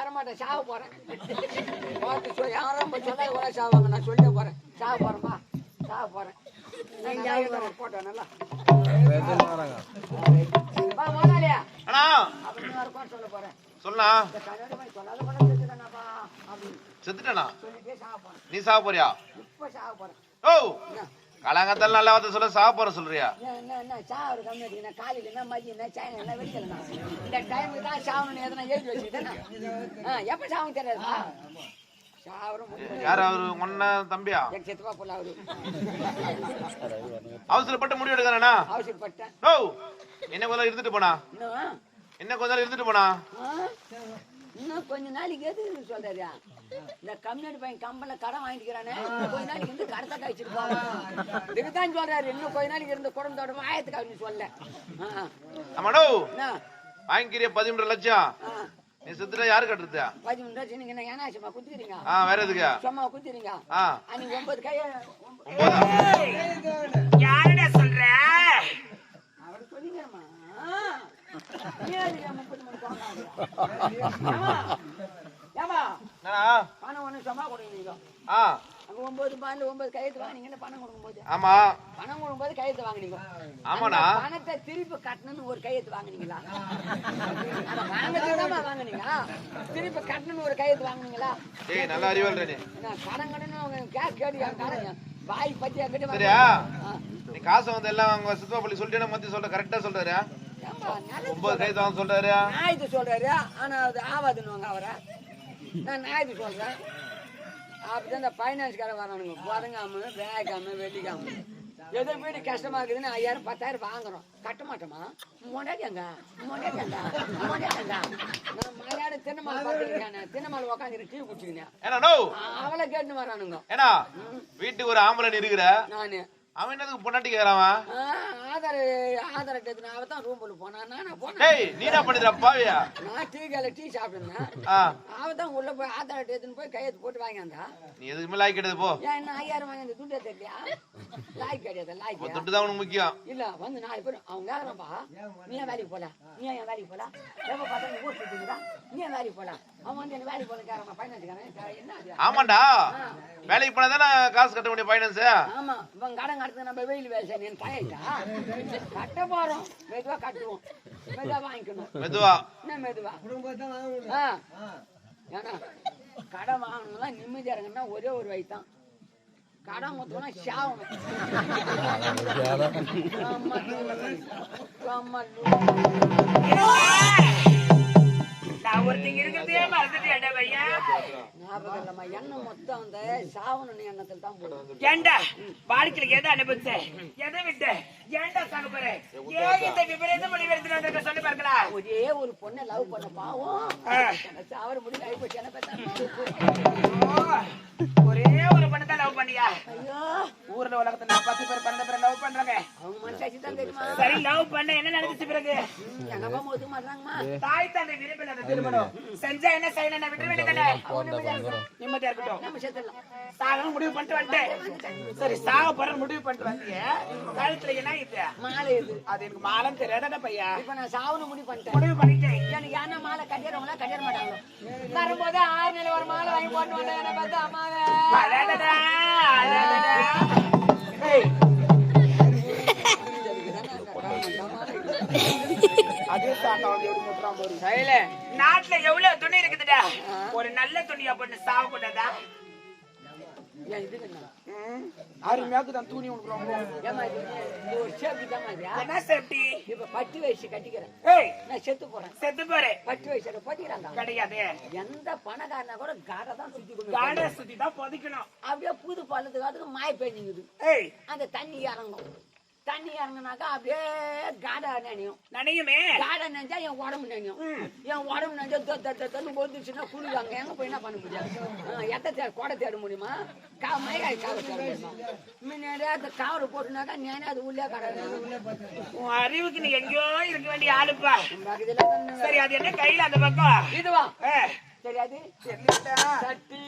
வரமாட்டேன். சாக போறேன். பார்த்து சொல்லி. யாரும் சொன்னா கூட சாவாங்க. நான் சொல்ல போறேன். சாக போறேன்பா சாக போறேன். போட்டோம் நல்லா. முதலாளியா அப்படின்னு இருக்கும் சொல்ல போறேன். சொன்னா நீ சாக போறியா? இப்ப சாக போறேன். ஓ. என்ன காலாங்கத்தால நல்ல வார்த்தை சொல்ல சாக போற சொல்றியா? என்ன, என்ன என்ன சாவு கம்மி அடிக்கணும் காலையில் என்ன மதியம் என்ன சாயங்காலம் என்ன வெடிக்கலாம் இந்த டைமுக்கு தான் சாவணும்னு எதனா எழுதி வச்சுக்கிட்டேன் எப்போ சாவும் தெரியாதா. யார் அவரு? ஒன்ன தம்பியா? அவசரப்பட்டு முடிவு எடுக்கிறானா? அவசரப்பட்டேன். ஓ என்ன கொஞ்ச நாள் இருந்துட்டு போனா? என்ன கொஞ்ச நாள் இருந்துட்டு போனா? இன்னும் கொஞ்ச நாளைக்கு எது சொல்றாரியா இந்த கம்யூனிட்டி பையன் கம்பெனில கடன் வாங்கிக்கிறானே இன்னும் கொஞ்ச நாளைக்கு இருந்து கடத்தை காய்ச்சிட்டு போவான் இதுக்கு தான் சொல்றாரு இன்னும் கொஞ்ச நாளைக்கு இருந்து குடும்பத்தோட ஆயத்துக்கு அப்படின்னு சொல்ல. வாங்கிக்கிறிய பதிமூன்று லட்சம். நீ செத்துட்டா யாரு கட்டுறது? பதிமூணு ரூபா நீங்க என்ன ஏன்னா சும்மா குத்துக்கிறீங்க? ஆ வேற எதுக்கு? சும்மா குத்துறீங்க ஆ. அன்னைக்கு ஒன்பது கைய யாருடா சொல்ற? அவர் சொல்லிக்கிறமா ஒன்பது பாண்டு ஒன்பது கையெழுத்து வாங்கினீங்கன்னு பணம் கொடுக்கும்போது. ஆமா. பணம் கொடுக்கும்போது கையெழுத்து வாங்குனீங்க. அந்த பணத்தை திருப்பி கட்டணும்னு ஒரு கையெழுத்து வாங்குனீங்களா? அத வாங்கறதுதாம்மா வாங்குனீங்க. திருப்பி கட்டணும்னு ஒரு கையெழுத்து வாங்குனீங்களா? ஏய் நல்ல அறிவாள் கடன் கடன் கேஸ் கேட்டு என் கடன் வாய் பத்தி சரியா. நீ காசு வந்து எல்லாம் அவங்க சித்தப்பா பள்ளி சொல்லிட்டு மத்தி சொல்ற கரெக்டா சொல்றாரு ஒன்பது கை தான் சொல்றாரு நியாயத்தை சொல்றாரு ஆனா அது ஆவாதுன்னுவாங்க அவரை. நான் நியாயத்தை சொல்றேன். அப்படிதான் இந்த ஃபைனான்ஸ்காரன் வரானுங்க. புதங்காம வேகாம வெள்ளிக்காம ஏதோ வீடு கஷ்டமா இருக்குதுன்னு ஐயாயிரம் பத்தாயிரம் வாங்குறோம். கட்ட மாட்டோமா? மொண்டாட்டியாங்க மொண்டாட்டியாங்க மொண்டாட்டியாங்க நான் மலையாள தின்னமாலை பார்த்துருக்கேன் தின்னமாலை உட்காந்து டீ குடிச்சுக்கினேன். அவளை கேட்டுன்னு வரானுங்க. ஏன்னா வீட்டுக்கு ஒரு ஆம்பளை இருக்கிற. நானு. அவன் என்னதுக்கு பொண்டாட்டி கேக்குறான் ஆ, ஆதார் ஆதார் அட்டை அவ தான் ரூம் நான் போனேன். டேய் நீ என்ன பண்ணிடுற பாவியா? நான் டீ கடையில டீ சாப்பிட்டுருந்தேன். தான் உள்ள போய் ஆதார் அட்டை எடுத்துன்னு போய் கையெழுத்து போட்டு வாங்கியாந்தா. நீ எதுக்குமே லாய்க்கு கிடையாது போ. ஏன் என்ன ஐயாயிரம் வாங்கி அந்த துட்டு தெரியலையா லாய்க்கு கிடையாது லாய்க்கு துட்டு தான் உனக்கு முக்கியம். இல்ல வந்து நாலு பேர் அவங்க கேக்குறப்பா நீ ஏன் வேலைக்கு போல நீ ஏன் வேலைக்கு போல எப்ப பார்த்தா நீ ஊர் சுத்திக்கிறா நீ ஏன் வேலைக்கு போல அவன் வந்து என்ன வேலைக்கு போல கேக்குறான் பையனாச்சுக்காரன் என்ன ஆமாண்டா. வேலைக்கு போனா தானே காசு கட்ட ஃபைனான்ஸ் ஆமா. இவன் கடன் கடத்து நம்ம வெயில் வேலை செய்ய தாயிட்டா கட்ட போறோம். மெதுவா கட்டுவோம். மெதுவா வாங்கிக்கணும். மெதுவா. என்ன மெதுவா? ஆ. ஏன்னா கடன் வாங்கணும்னா நிம்மதியா இருக்குன்னா ஒரே ஒரு வழி தான் கடன் மொத்தம்னா நான் ஒருத்தங்க இருக்கிறதே மறந்துட்டேன் பையா ஞாபகம் இல்லம்மா. எண்ணெய் மொத்தம் அந்த சாவணும் எண்ணத்தில் தான் போடும். ஏண்டா? வாழ்க்கையில எதை அனுபவிச்ச எதை விட்ட? ஏண்டா சாக போற? ஏன் இந்த விபரீத முடிவு எடுத்துட்டு சொல்லி பார்க்கலா ஒரே ஒரு பொண்ணை லவ் பண்ண பாவம். சாவர முடியல ஆயிப்போச்சு என்ன ஒரே ஒரு பொண்ணு தான் லவ் பண்ணியா? ஐயோ. ஊர்ல உலகத்துல நான் பத்து பேர் பன்னெண்டு பேர் லவ் பண்றாங்க அவங்க மனசாட்சி தான் தெரியுமா? சரி லவ் பண்ண என்ன நடந்துச்சு பிறகு? ம், எங்க அப்பா அம்மா ஒத்துக்க மாட்டாங்கம்மா. தாய் தந்தை விரும்பின அந்த திருமணம். செஞ்சா என்ன செய்யணும்? நான் விட்டு வேண்டியதானே நிம்மதியா இருக்கட்டும். நம்ம சேர்த்துடலாம். சாகணும் முடிவு பண்ணிட்டு வந்துட்டேன். சரி சாக போற முடிவு பண்ணிட்டு வந்தீங்க கழுத்துல என்ன இது மாலை இது. அது எனக்கு மாலம் தெரியாதடா பையா? இப்ப நான் சாவணும் முடிவு பண்ணிட்டேன். முடிவு பண்ணிட்டேன். எனக்கு யானை மாலை கட்டிடுறவங்களா கட்டிட மாட்டாங்க வரும்போது ஆறு நிலை ஒரு மாலை வாங்கி போட்டு வந்தேன். என்ன பார்த்தா அம்மாவே. நாட்டுல எவ்வளவு துணி இருக்குதுடா? ஒரு நல்ல துணியா போட்டு சாவ கூடாதா அருமையாக்கு தான் துணி உனக்கு ரொம்ப ஏமா இது? இது ஒரு சேஃப்டி தான் மாதிரியா என்ன சேஃப்டி இப்ப பட்டு வயசு கட்டிக்கிறேன். ஏய்! நான் செத்து போறேன். செத்து போறே பட்டு வயசு போட்டிக்கிறாங்க? கிடையாது. எந்த பணக்காரனா கூட காடை தான் சுத்தி காடை சுத்தி தான் புதைக்கணும். அப்படியே புது பள்ளத்துக்கு அதுக்கு மாய பெஞ்சுங்குது ஏய்! அந்த தண்ணி இறங்கும். தண்ணி இறங்குனாக்கா அப்படியே காடை நினையும். நனையுமே? காடை நினைச்சா என் உடம்பு நினையும். என் உடம்பு நினைச்சா தொன்னு பொந்துச்சுன்னா குளிவாங்க எங்க போய் என்ன பண்ண முடியும்? எத்த தேட கொடை தேட முடியுமா? கா மயக்காய் காவை தேட முடியுமா? முன்னாடியே அந்த காவரை போட்டுனாக்கா நேனே அது உள்ளே கடை உன் அறிவுக்கு நீ எங்கேயோ இருக்க வேண்டிய ஆளுப்பா. சரி அது என்ன கையில அந்த பக்கம்? இதுவா? தெரியாது. சட்டி.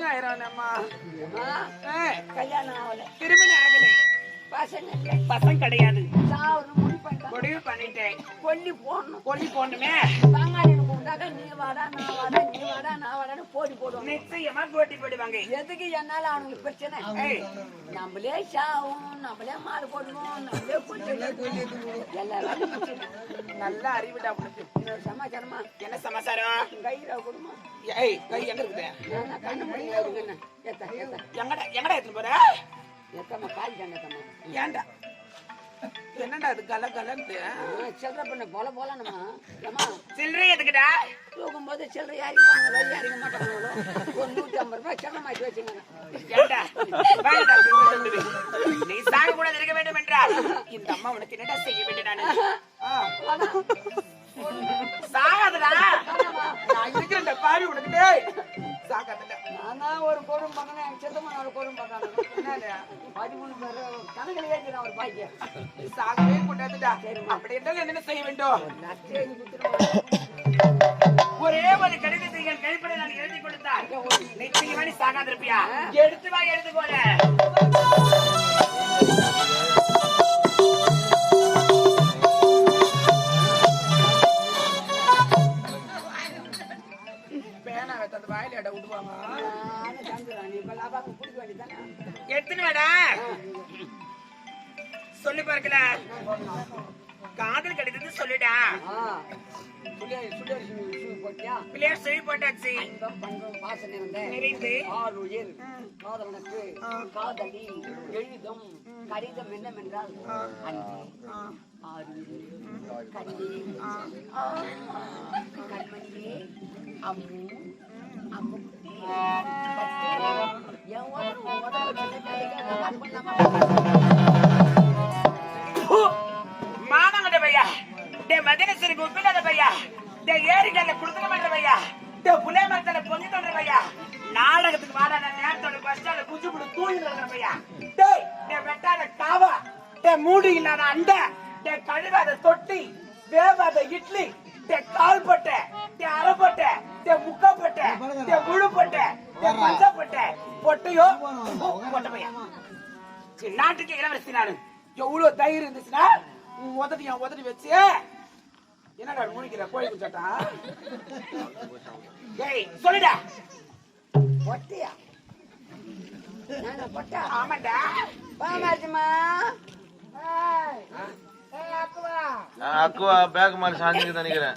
குளிங்க ஆயிரானம்மா கல்யாணம் ஆகல. திருமணம் ஆகலை. பசங்க. பசங்க கிடையாது. சாவணும் முடிவு பண்ணிட்டான். கொல்லி போடணும். கொல்லி போடணுமே? பங்காளின்னு கூப்பிட்டாக்கா நீ வாடா நான் வாடா நீ வாடா நான் வாடான்னு போட்டி போடுவாங்க. நிச்சயமா போட்டி போடுவாங்க. எதுக்கு என்னால அவனுக்கு பிரச்சனை? ஏய், நம்மளே சாவும் நம்மளே மாடு நம்மளே கொண்டு எல்லா வேலையும் முடிச்சிடணும். நல்ல அறிவுடா உனக்கு இன்னொரு சமாச்சாரமா? என்ன சமாச்சாரம்? கயிறா கொடுமா? ஏய் கை எங்க இருக்குது? எங்கடா எங்கடா எடுத்துட்டு போற? எத்தம்மா கால் கண்ணத்தம்மா ஏன்டா? என்னடா அது கல கலந்து சில்லற பண்ண போல போலணுமா ஏம்மா சில்லறை எதுக்குடா? தூக்கும்போது சில்லறை யாரிப்பாங்க வெளியே அறிக்க மாட்டாங்களோ ஒரு நூற்றி ஐம்பது ரூபாய் சில்லறை மாற்றி வச்சுங்க. நீ சாக கூட இருக்க வேண்டும் என்றால் இந்த அம்மா உனக்கு என்னடா செய்ய வேண்டும் நானு? சாகாதடா. நான் இருக்கிறேன்டா பாவி உனக்கு சாகாதடா நான் ஒரு கோடும் பண்ணேன் என் சித்தம்மா ஒரு கோடும் பண்ணாங்க பதிமூணு பேர் கணக்கில் ஏற்றுறான் ஒரு பாய்க்கு சாகவே கூடாதுடா. அப்படி என்றால் என்ன செய்ய வேண்டும்? ஒரே ஒரு கடிதத்தை என் கைப்பட நான் எழுதி கொடுத்தால் நிச்சயமா நீ சாகாதிருப்பியா? எடுத்து வா எடுத்துக்கோல சொல்லி பார்க்கல காதல் கடிதத்தை சொல்லுடா பிள்ளையார் சொல்லி போட்டாச்சு நிறைந்து ஆறுயிர் காதலனுக்கு காதலி எழுதும் கடிதம் என்னவென்றால் அன்பு ஆறுயிர் கண்ணி கண்மணியே அம்மு அம்மு குட்டி என் பண்ணாம நாட்டுக்கு இளவரசி நானு. எவ்வளவு தைரியம் இருந்துச்சுன்னா உன் உதடி என் உதடி வச்சு என்னடா முடிக்கிற கோழி குச்சாட்டா ஏய் சொல்லுடா. பொட்டியா? நானா பொட்டா? ஆமாண்டா. பாமாச்சுமா அக்குவா. பேக் மாதிரி சாஞ்சிக்கு நினைக்கிறேன்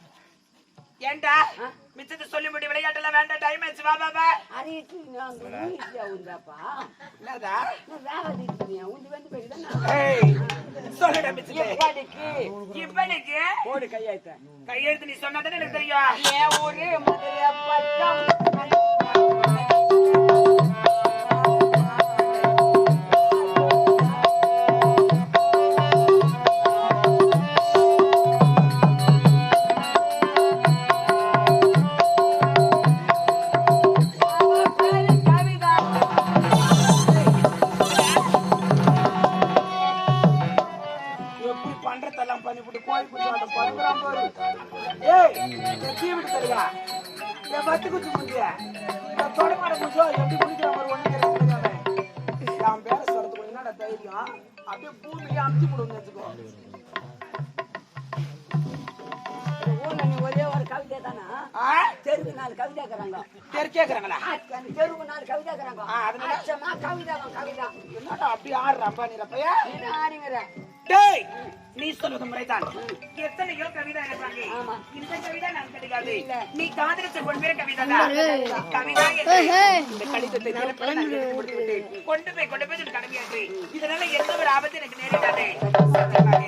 ஏன்டா? மிச்சத்தை சொல்லி முடி விளையாட்டுல வேண்டாம் டைம் ஆச்சு வா பாபா அரை இட்லி நாங்க மூணு இட்லியா குச்சி தொடமாட எப்படி குடிக்கிற மாதிரி ஒண்ணு என் பேர சொல்றதுக்கு என்னடா தைரியம்? அப்படியே பூமியை அமுச்சு கொடுங்க வச்சுக்கோ. ஒரே ஒரு கவிதை தானா? தெருக்கு நாலு கவிதை இருக்கிறாங்க தெரு கேக்குறாங்களா தெருக்கு நாலு கவிதை இருக்கிறாங்க அதனால? கவிதை கவிதை. என்னடா அப்படி ஆடுறாப்பா நீ பைய நீ ஆடிங்கிற டேய் நீ சொல்வது முறைதான். எத்தனையோ கவிதை எழுதுறாங்க ஆமா. இந்த கவிதை நான் கிடைக்காது. நீ காதலிச்ச பொன்மேற கவிதை தான். கவிதா இந்த கடிதத்தை. கொண்டு போய் கொண்டு போய் கடமையாற்றி இதனால எந்த ஒரு ஆபத்து எனக்கு நேரிடாது. சத்தியமாக